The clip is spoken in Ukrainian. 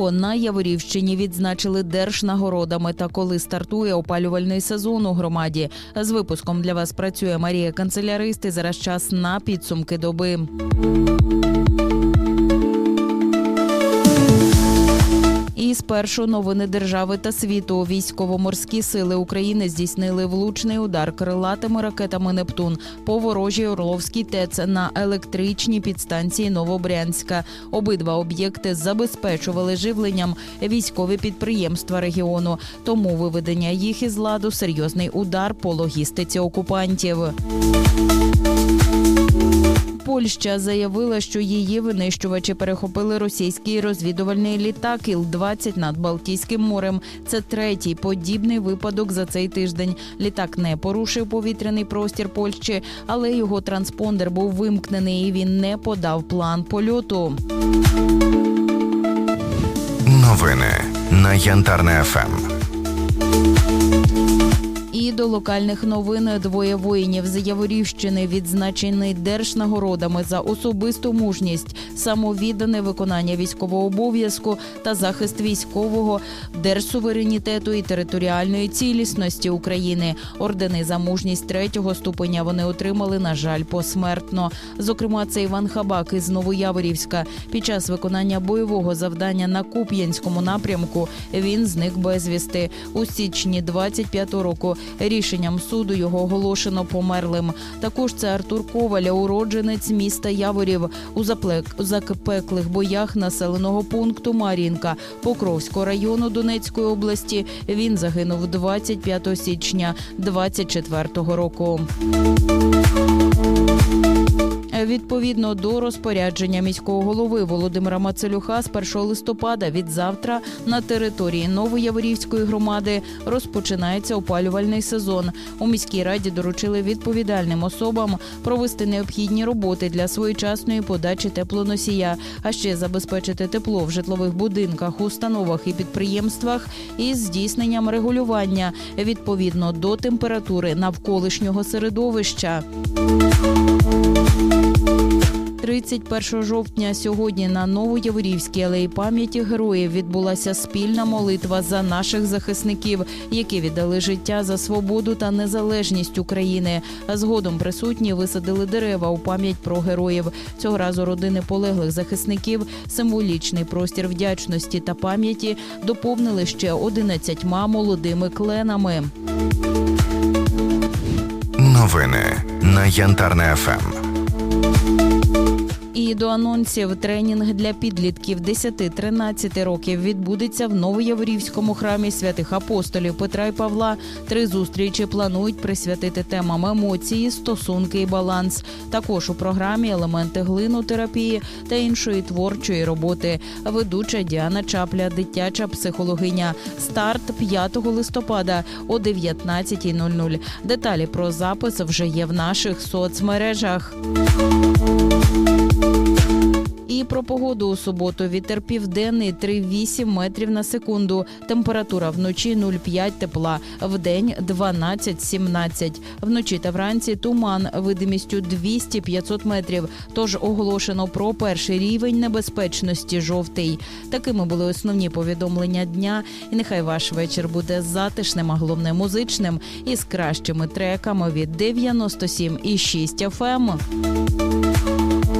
Його на Яворівщині відзначили держнагородами. Та коли стартує опалювальний сезон у громаді. З випуском для вас працює Марія Канцелярист. І зараз час на підсумки доби. Спершу новини держави та світу. Військово-морські сили України здійснили влучний удар крилатими ракетами Нептун по ворожій Орловській ТЕЦ на електричній підстанції Новобрянська. Обидва об'єкти забезпечували живленням військові підприємства регіону. Тому виведення їх із ладу серйозний удар по логістиці окупантів. Польща заявила, що її винищувачі перехопили російський розвідувальний літак Іл-20 над Балтійським морем. Це третій подібний випадок за цей тиждень. Літак не порушив повітряний простір Польщі, але його транспондер був вимкнений і він не подав план польоту. Новини на Янтарне ФМ. До локальних новин двоє воїнів з Яворівщини відзначені держнагородами за особисту мужність, самовіддане виконання військового обов'язку та захист військового держсуверенітету і територіальної цілісності України. Ордени за мужність третього ступеня вони отримали, на жаль, посмертно. Зокрема, це Іван Хабак із Новояворівська. Під час виконання бойового завдання на Куп'янському напрямку він зник безвісти у січні 25-го року. Рішенням суду його оголошено померлим. Також це Артур Коваля, уродженець міста Яворів у запеклих боях населеного пункту Мар'їнка Покровського району Донецької області. Він загинув 25 січня 24-го року. Відповідно до розпорядження міського голови Володимира Мацелюха з 1 листопада від завтра на території Новояворівської громади розпочинається опалювальний сезон. У міській раді доручили відповідальним особам провести необхідні роботи для своєчасної подачі теплоносія, а ще забезпечити тепло в житлових будинках, установах і підприємствах із здійсненням регулювання відповідно до температури навколишнього середовища. 31 жовтня сьогодні на Новояворівській алеї пам'яті героїв відбулася спільна молитва за наших захисників, які віддали життя за свободу та незалежність України. Згодом присутні висадили дерева у пам'ять про героїв. Цього разу родини полеглих захисників символічний простір вдячності та пам'яті доповнили ще 11 молодими кленами. Новини на Янтарне ФМ. Música І до анонсів тренінг для підлітків 10-13 років відбудеться в Новояворівському храмі святих апостолів Петра і Павла. Три зустрічі планують присвятити темам емоції, стосунки і баланс. Також у програмі елементи глинотерапії та іншої творчої роботи. Ведуча Діана Чапля, дитяча психологиня. Старт 5 листопада о 19.00. Деталі про запис вже є в наших соцмережах. Про погоду у суботу. Вітер південний 3,8 метрів на секунду. Температура вночі 0,5 тепла, вдень 12-17. Вночі та вранці туман видимістю 200-500 метрів. Тож оголошено про перший рівень небезпечності жовтий. Такими були основні повідомлення дня. І нехай ваш вечір буде затишним, а головне музичним і з кращими треками від 97,6 FM.